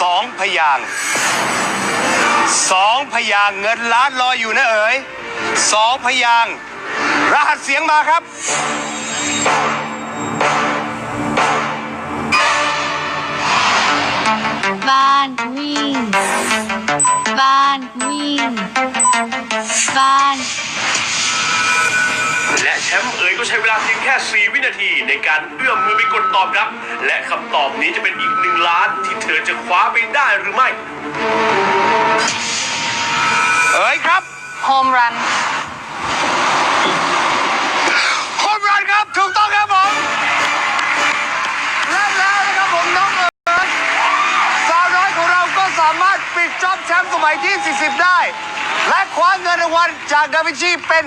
สองพยางสองพยางเงินล้านรออยู่นะเอ๋ยสองพยางรหัสเสียงมาครับบ้านวิ่งบ้านวิ่งบ้าน มป์เอ๋ยก็ใช้เวลาเพียงแค่ 4 วินาทีในการเอื้อมมือไปกดตอบรับ และคำตอบนี้จะเป็นอีกหนึ่งล้านที่เธอจะคว้าไปได้หรือไม่ เอ๋ยครับ โฮมรัน รถปิดจ็อบแชมป์สมัยที่ 40 ได้ และคว้าเงินรางวัลจากดาวินชีเป็น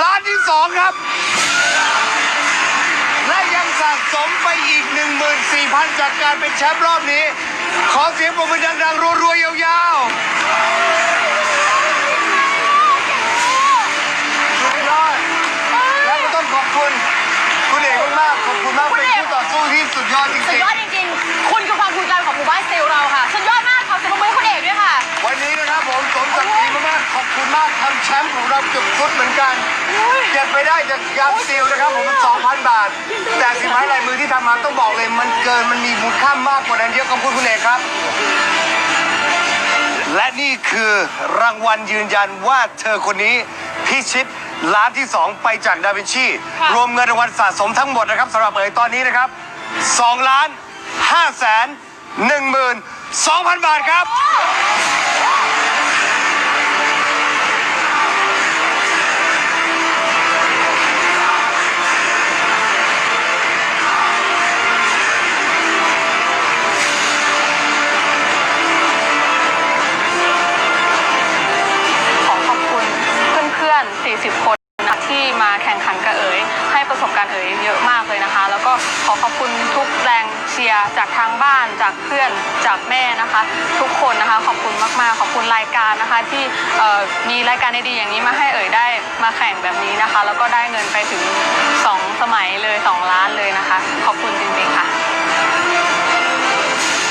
ล้านที่สองครับ และยังสะสมไปอีก 14,000 จากการเป็นแชมป์รอบนี้ ขอเสียงปรบมือดังๆ รัวๆ ยาวๆสุดยอดและก็ต้องขอบคุณากๆขอบคุณมากทำแชมป์ของเราเกือบชุดเหมือนกันเก็บไปได้จากยามสตีลนะครับผม2,000 บาท แต่สินไม้ลายมือที่ทำมาต้องบอกเลย มันเกินมันมีมูลค่ามากกว่านั้นเยอะขอบคุณคุณเอกครับ และนี่คือรางวัลยืนยันว่าเธอคนนี้พิชิตล้านที่ 2 ไปจากดาวินชีค่ะรวมเงินรางวัลสะสมทั้งหมดนะครับสำหรับเอ๋ยตอนนี้นะครับ2ล้าน5แสน1หมื่น2,000 บาทครับ อนๆ 40 คนนะที่มาแข่งขันกับเอ๋ยให้ประสบการณ์เอ๋ยเยอะมากเลยนะคะ แล้วก็ขอขอบคุณทุกแรงเชียร์จากทางบ้านจากเพื่อนจากแม่นะคะ ทุกคนนะคะขอบคุณมากๆ ขอบคุณรายการนะคะที่มีรายการดีๆอย่างนี้มาให้เอ๋ยได้มาแข่งแบบนี้นะคะ แล้วก็ได้เงินไปถึง 2 สมัยเลย 2 ล้านเลยนะคะ ขอบคุณจริงๆค่ะ